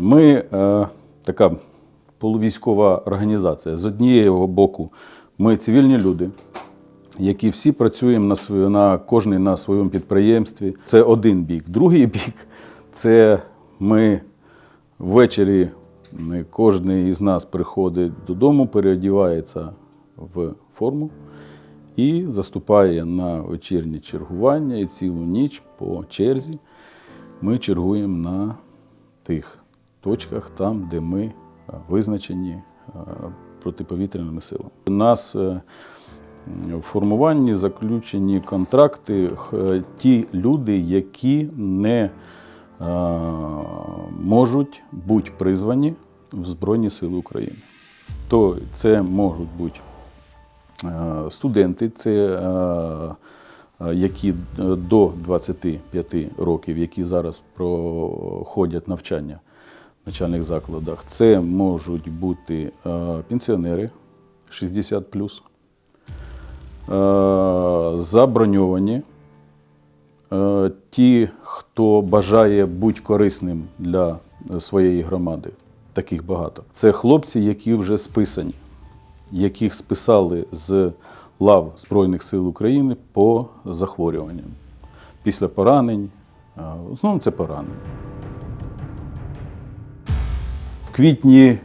Ми е, така полувійськова організація. З однієї боку, ми цивільні люди, які всі працюємо на свою, на кожний на своєму підприємстві. Це один бік. Другий бік це ми ввечері. Кожен із нас приходить додому, переодівається в форму і заступає на вечірнє чергування і цілу ніч по черзі ми чергуємо на тих точках, там, де ми е, визначені е, протиповітряними силами. У нас е, в формуванні заключені контракти ті люди, які не можуть бути призвані в Збройні Сили України. То це можуть бути студенти, це які до 25 років, які зараз проходять навчання навчальних закладах. Це можуть бути е, пенсіонери 60 заброньовані. Е, Ті, хто бажає бути корисним для своєї громади, таких багато. Це хлопці, які вже списані яких списали з лав Збройних сил України по захворюванням. Після поранень, основному це поранення. Квітні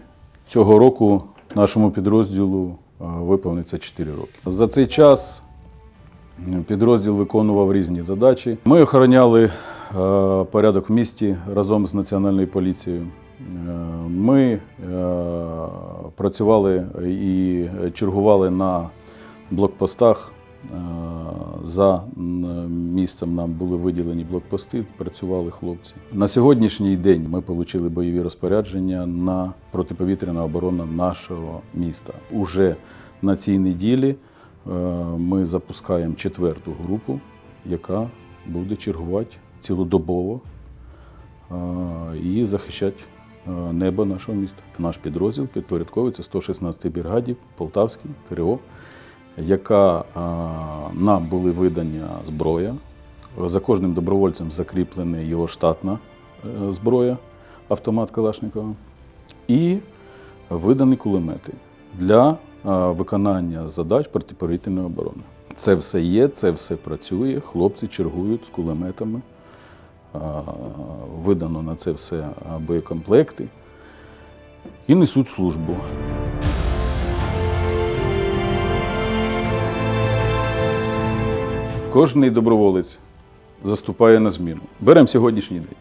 цього року нашому підрозділу виповниться 4 роки. За цей час підрозділ виконував різні задачі. Ми охороняли е, порядок в місті разом з Національною поліцією. Е, Ми е, працювали і чергували на блокпостах. Е, За містом нам були виділені блокпости, працювали хлопці. На сьогоднішній день ми отримали бойові розпорядження на протиповітряну оборону нашого міста. Уже на цій неділі е, ми запускаємо четверту групу, яка буде чергувати цілодобово е, і захищати небо нашого міста. Наш підрозділ підпорядковується 116-й бригаді Полтавській ТРО, яка е, нам були видання зброя. За кожним добровольцем закріплена його штатна е, зброя, автомат Калашникова, і видані кулемети для е, виконання задач протиповітряної оборони. Це все є, це все працює. Хлопці чергують з кулеметами. Видано на це все боєкомплекти і несуть службу. Кожний доброволець заступає на зміну. Беремо сьогоднішній день.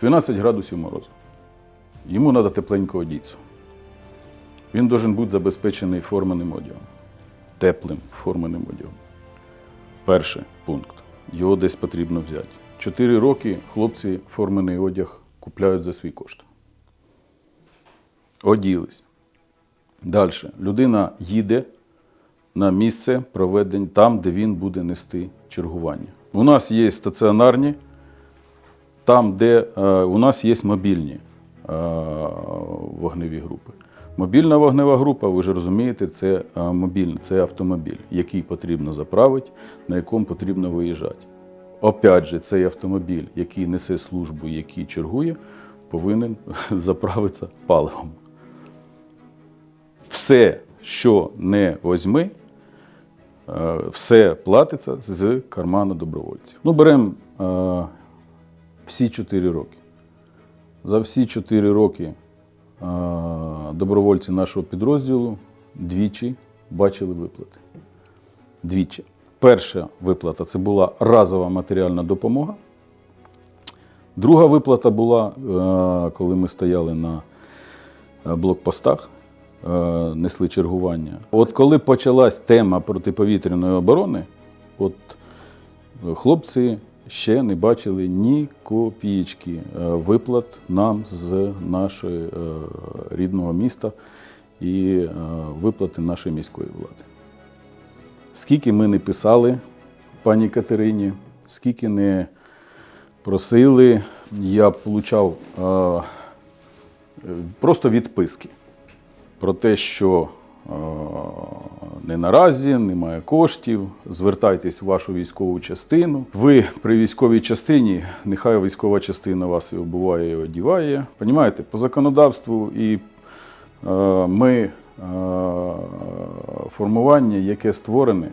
12 градусів морозу. Йому треба тепленько одітися. Він має бути забезпечений форменим одягом, теплим форменим одягом. Перший пункт. Його десь потрібно взяти. Чотири роки хлопці формений одяг купляють за свій кошт. Оділись. Далі. Людина їде на місце проведень там, де він буде нести чергування. У нас є стаціонарні, там, де е, у нас є мобільні е, вогневі групи. Мобільна вогнева група, ви ж розумієте, це е, мобільний, це автомобіль, який потрібно заправити, на якому потрібно виїжджати. Опять же, цей автомобіль, який несе службу, який чергує, повинен заправитися паливом. Все, що не возьми, все платиться з карману добровольців. Ну, беремо е, всі 4 роки. За всі 4 роки е, добровольці нашого підрозділу двічі бачили виплати. Двічі. Перша виплата це була разова матеріальна допомога. Друга виплата була, е, коли ми стояли на е, блокпостах, е, несли чергування. От коли почалась тема протиповітряної оборони, от е, хлопці ще не бачили ні копійки е, виплат нам з нашого е, рідного міста і е, виплати нашої міської влади. Скільки ми не писали пані Катерині, скільки не просили, я отримав е, просто відписки про те, що е, не наразі, немає коштів. Звертайтесь в вашу військову частину. Ви при військовій частині, нехай військова частина вас і обуває і одіває. Понімаєте, по законодавству і е, ми е, формування, яке створене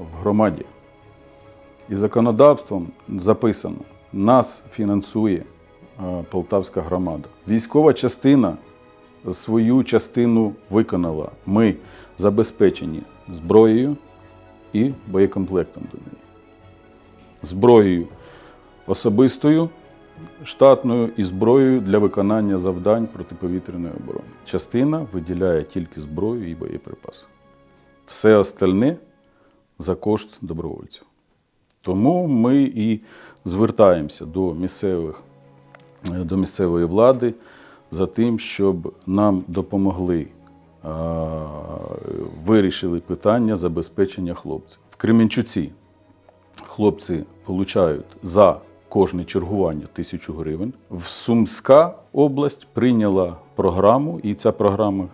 в громаді. І законодавством записано, нас фінансує Полтавська громада. Військова частина свою частину виконала. Ми забезпечені зброєю і боєкомплектом до неї. Зброєю особистою, штатною і зброєю для виконання завдань протиповітряної оборони. Частина виділяє тільки зброю і боєприпаси. Все остальне за кошт добровольців. Тому ми і звертаємося до місцевих до місцевої влади за тим, щоб нам допомогли, вирішили питання забезпечення хлопців. В Кременчуці хлопці отримують за кожне чергування тисячу гривень. В Сумська область прийняла програму, і ця програма,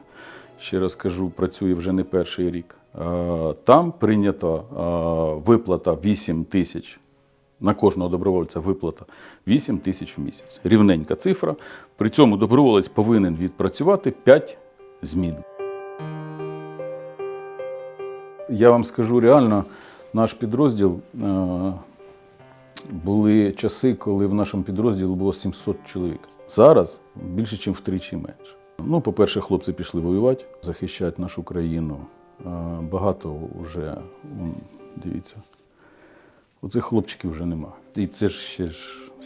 ще раз кажу, працює вже не перший рік. Е, Там прийнята е, виплата 8 тисяч на кожного добровольця виплата 8 тисяч в місяць. Рівненька цифра. При цьому доброволець повинен відпрацювати 5 змін. Я вам скажу реально, наш підрозділ е, були часи, коли в нашому підрозділі було 700 чоловік. Зараз більше, ніж втричі менше. Ну, по-перше, хлопці пішли воювати, захищати нашу країну. Е, Багато вже, дивіться, оцих хлопчиків вже нема. І це ж ще,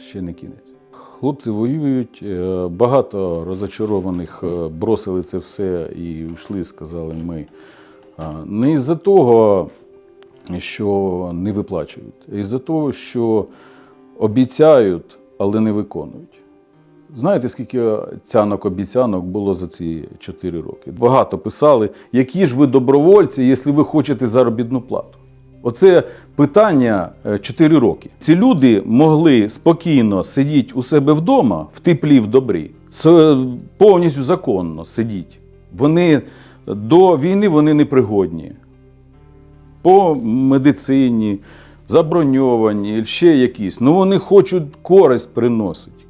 ще не кінець. Хлопці воюють, е, багато розочарованих е, бросили це все і йшли, сказали ми. Не із-за того, що не виплачують, а із-за того, що обіцяють, але не виконують. Знаєте, скільки цянок обіцянок було за ці 4 роки? Багато писали, які ж ви добровольці, якщо ви хочете заробітну плату. Оце питання 4 роки. Ці люди могли спокійно сидіти у себе вдома, в теплі, в добрі, повністю законно сидіти. Вони до війни вони непригодні. По медицині, заброньовані, ще якісь. Ну вони хочуть користь приносити.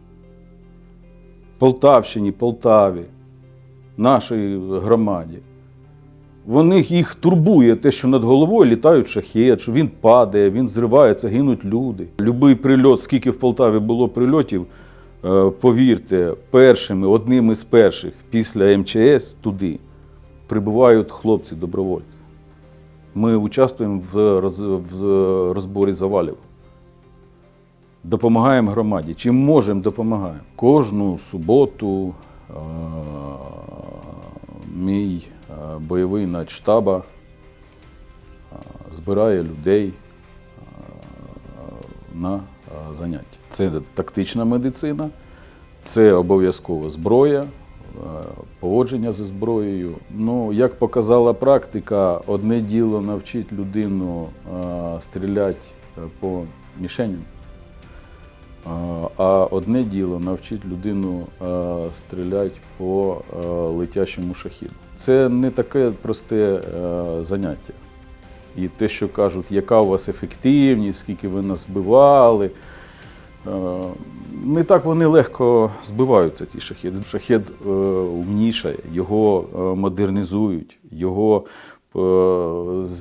Полтавщині, Полтаві, нашій громаді. Вони їх турбує те, що над головою літають шахет, що він падає, він зривається, гинуть люди. Любий прильот, скільки в Полтаві було прильотів, е, повірте, першими, одними з перших після МЧС туди прибувають хлопці-добровольці. Ми участвуємо в, роз- в розборі завалів. Допомагаємо громаді. Чим можемо, допомагаємо. Кожну суботу е, мій бойовий начштаба збирає людей на заняття. Це тактична медицина, це обов'язково зброя, поводження зі зброєю. Ну, як показала практика, одне діло навчити людину стріляти е, по мішеням. А- одне діло навчити людину е, стріляти по е, летящому шахіду. Це не таке просте е, заняття. І те, що кажуть, яка у вас ефективність, скільки ви нас збивали. Не так вони легко збиваються, ці шахеди. Шахед е, умнішає, його модернізують, його,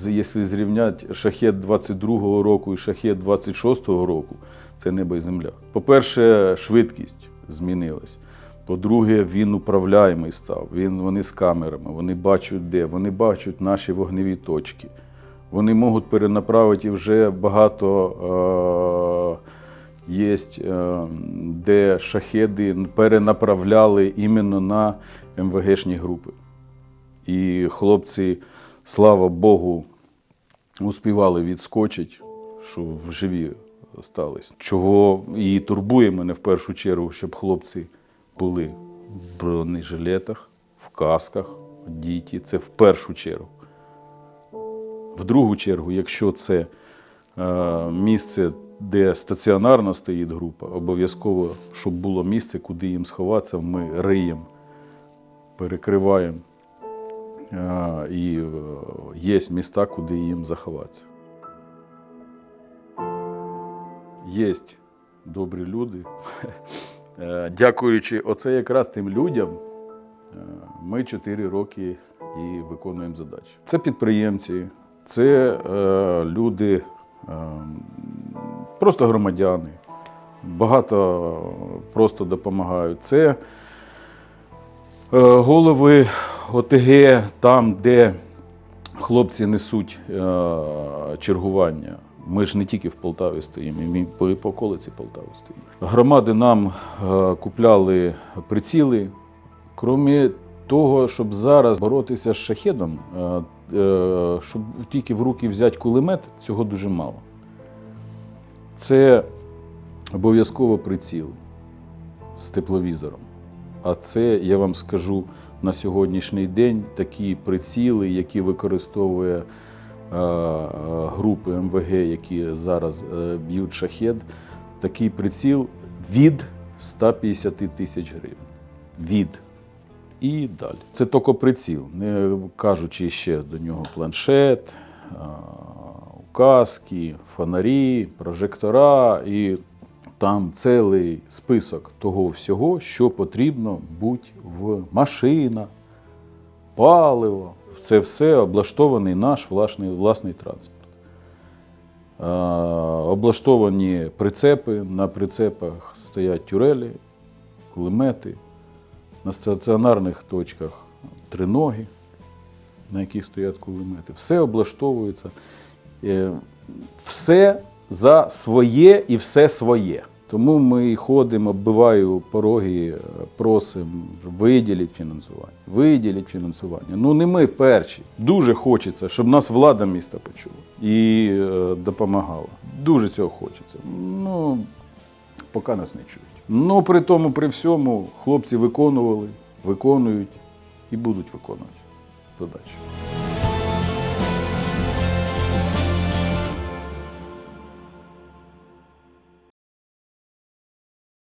якщо зрівняти шахет 22-го року і шахет 26-го року, це небо і земля. По-перше, швидкість змінилась. По-друге, він управляємий став. Він, вони з камерами, вони бачать де, вони бачать наші вогневі точки. Вони можуть перенаправити вже багато е, є, е, де шахеди перенаправляли іменно на МВГшні групи. І хлопці, слава Богу, успівали відскочити, що в живі стались. Чого і турбує мене в першу чергу, щоб хлопці були в бронежилетах, в касках, діті. Це в першу чергу. В другу чергу, якщо це е, місце, де стаціонарно стоїть група, обов'язково, щоб було місце, куди їм сховатися, ми риємо, перекриваємо е, і е, є міста, куди їм заховатися. Є добрі люди. Е, Дякуючи оце якраз тим людям, е, ми 4 роки і виконуємо задачі. Це підприємці, це е, люди, просто громадяни, багато просто допомагають. Це голови ОТГ, там, де хлопці несуть чергування. Ми ж не тільки в Полтаві стоїмо, ми по, по околиці Полтави стоїмо. Громади нам е, купляли приціли. Крім того, щоб зараз боротися з шахедом, е, е, щоб тільки в руки взяти кулемет, цього дуже мало. Це обов'язково приціл з тепловізором. А це, я вам скажу, на сьогоднішній день такі приціли, які використовує групи МВГ, які зараз е, б'ють шахед, такий приціл від 150 тисяч гривень. Від. І далі. Це тільки приціл, не кажучи ще до нього планшет, е, указки, фонарі, прожектора і там цілий список того всього, що потрібно будь в машина, паливо. Це все облаштований наш власний, власний транспорт. Е, облаштовані прицепи, на прицепах стоять тюрелі, кулемети, на стаціонарних точках триноги, на яких стоять кулемети. Все облаштовується. Е, Все за своє і все своє. Тому ми ходимо, оббиваю пороги, просимо, виділіть фінансування. Виділіть фінансування. Ну не ми перші. Дуже хочеться, щоб нас влада міста почула і е, допомагала. Дуже цього хочеться. Ну, поки нас не чують. Ну, при тому, при всьому, хлопці виконували, виконують і будуть виконувати задачі.